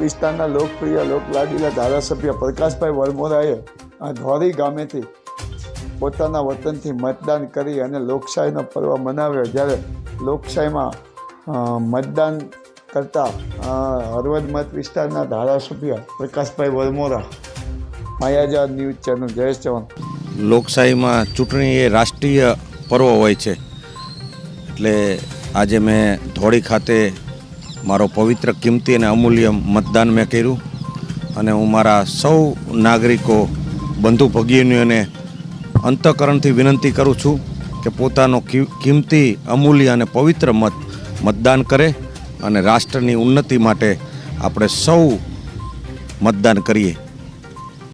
અમારા ધારાસભ્ય પ્રકાશભાઈ વરમોરાએ આ ધોરી ગામેથી પોતાના વતનથી મતદાન કરી અને લોકશાહીનો પર્વ મનાવ્યો. જ્યારે લોકશાહીમાં મતદાન કરતા હળવદ મત વિસ્તારના ધારાસભ્ય પ્રકાશભાઈ વરમોરા માયાજા ન્યૂઝ ચેનલ, જયેશ ચૌહાણ. લોકશાહીમાં ચૂંટણી એ રાષ્ટ્રીય પર્વ હોય છે. એટલે આજે મેં ધોળી ખાતે મારો પવિત્ર કિંમતી અને અમૂલ્ય મતદાન મેં કર્યું અને હું મારા સૌ નાગરિકો, બંધુ ભગીનીઓને અંતઃકરણથી વિનંતી કરું છું કે પોતાનો કિંમતી, અમૂલ્ય અને પવિત્ર મત મતદાન કરે અને રાષ્ટ્રની ઉન્નતિ માટે આપણે સૌ મતદાન કરીએ.